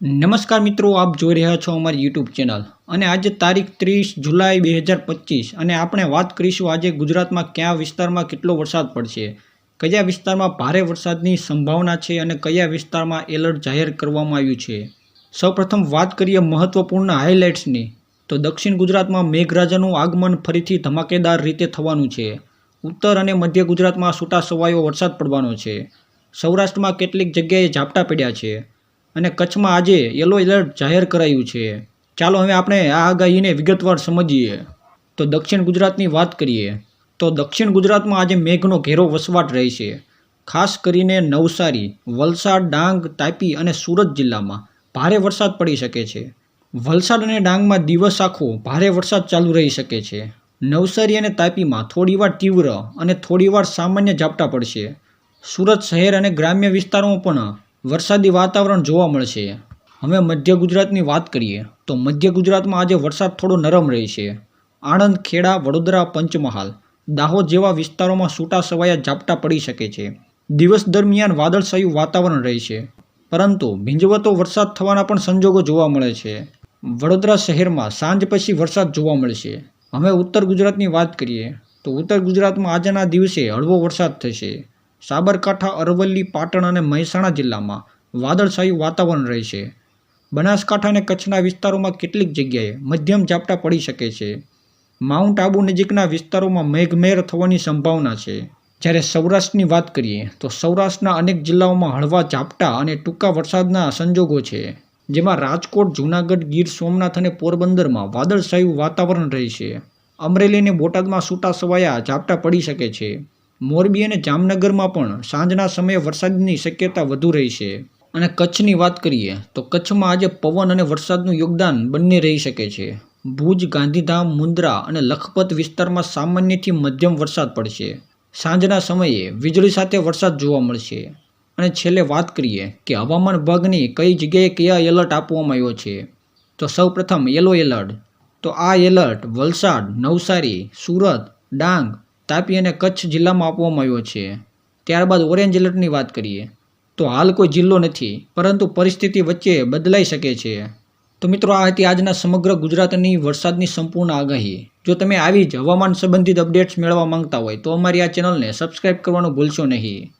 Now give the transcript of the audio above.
નમસ્કાર મિત્રો, આપ જોઈ રહ્યા છો અમારી યુટ્યુબ ચેનલ. અને આજે તારીખ ત્રીસ જુલાઈ બે હજાર પચીસ અને આપણે વાત કરીશું આજે ગુજરાતમાં કયા વિસ્તારમાં કેટલો વરસાદ પડશે, કયા વિસ્તારમાં ભારે વરસાદની સંભાવના છે અને કયા વિસ્તારમાં એલર્ટ જાહેર કરવામાં આવ્યું છે. સૌપ્રથમ વાત કરીએ મહત્વપૂર્ણ હાઇલાઇટ્સની તો દક્ષિણ ગુજરાતમાં મેઘરાજાનું આગમન ફરીથી ધમાકેદાર રીતે થવાનું છે. ઉત્તર અને મધ્ય ગુજરાતમાં છૂટાછવાયો વરસાદ પડવાનો છે. સૌરાષ્ટ્રમાં કેટલીક જગ્યાએ ઝાપટા પડ્યા છે. અને કચ્છમાં આજે યલો એલર્ટ જાહેર કરાયું છે. ચાલો હવે આપણે આ આગાહીને વિગતવાર સમજીએ. તો દક્ષિણ ગુજરાતની વાત કરીએ. તો દક્ષિણ ગુજરાતમાં આજે મેઘનો ઘેરો વસવાટ રહેશે ખાસ કરીને નવસારી, વલસાડ, ડાંગ, તાપી અને સુરત જિલ્લામાં ભારે વરસાદ પડી શકે છે. વલસાડ અને ડાંગમાં દિવસ આખો ભારે વરસાદ ચાલુ રહી શકે છે. નવસારી અને તાપીમાં થોડીવાર તીવ્ર અને થોડીવાર સામાન્ય ઝાપટા પડશે. સુરત શહેર અને ગ્રામ્ય વિસ્તારોમાં પણ વરસાદી વાતાવરણ જોવા મળશે. હવે મધ્ય ગુજરાતની વાત કરીએ, તો મધ્ય ગુજરાતમાં આજે વરસાદ થોડો નરમ રહેશે. આણંદ, ખેડા, વડોદરા, પંચમહાલ, દાહોદ જેવા વિસ્તારોમાં છૂટા છવાયા ઝાપટા પડી શકે છે. દિવસ દરમિયાન વાદળછાયું વાતાવરણ રહેશે. પરંતુ ભીંજવતો વરસાદ થવાના પણ સંજોગો જોવા મળે છે. વડોદરા શહેરમાં સાંજ પછી વરસાદ જોવા મળશે. હવે ઉત્તર ગુજરાતની વાત કરીએ, તો ઉત્તર ગુજરાતમાં આજના દિવસે હળવો વરસાદ થશે. સાબરકાંઠા, અરવલ્લી, પાટણ અને મહેસાણા જિલ્લામાં વાદળછાયું વાતાવરણ રહેશે. બનાસકાંઠા અને કચ્છના વિસ્તારોમાં કેટલીક જગ્યાએ મધ્યમ ઝાપટા પડી શકે છે. માઉન્ટ આબુ નજીકના વિસ્તારોમાં મેઘમેર થવાની સંભાવના છે. જ્યારે સૌરાષ્ટ્રની વાત કરીએ, તો સૌરાષ્ટ્રના અનેક જિલ્લાઓમાં હળવા ઝાપટા અને ટૂંકા વરસાદના સંજોગો છે, જેમાં રાજકોટ, જૂનાગઢ, ગીર સોમનાથ અને પોરબંદરમાં વાદળછાયું વાતાવરણ રહેશે. અમરેલી અને બોટાદમાં છૂટા છવાયા ઝાપટા પડી શકે છે. મોરબી અને જામનગરમાં પણ સાંજના સમયે વરસાદની શક્યતા વધુ રહેશે અને કચ્છની વાત કરીએ, તો કચ્છમાં આજે પવન અને વરસાદનું યોગદાન બંને રહી શકે છે. ભુજ, ગાંધીધામ, મુન્દ્રા અને લખપત વિસ્તારમાં સામાન્યથી મધ્યમ વરસાદ પડશે. સાંજના સમયે વીજળી સાથે વરસાદ જોવા મળશે. અને છેલ્લે વાત કરીએ કે હવામાન વિભાગની કઈ જગ્યાએ કયા એલર્ટ આપવામાં આવ્યો છે. તો સૌપ્રથમ યલો એલર્ટ. તો આ એલર્ટ વલસાડ, નવસારી, સુરત, ડાંગ તાપી અને કચ્છ જિલ્લામાં આપવામાં આવ્યો છે. ત્યારબાદ ઓરેન્જ એલર્ટની વાત કરીએ, તો હાલ કોઈ જિલ્લો નથી, પરંતુ પરિસ્થિતિ વચ્ચે બદલાઈ શકે છે. તો મિત્રો, આ હતી આજના સમગ્ર ગુજરાતની વરસાદની સંપૂર્ણ આગાહી. જો તમે આવી જ હવામાન સંબંધિત અપડેટ્સ મેળવવા માંગતા હોય, તો અમારી આ ચેનલને સબસ્ક્રાઇબ કરવાનું ભૂલશો નહીં.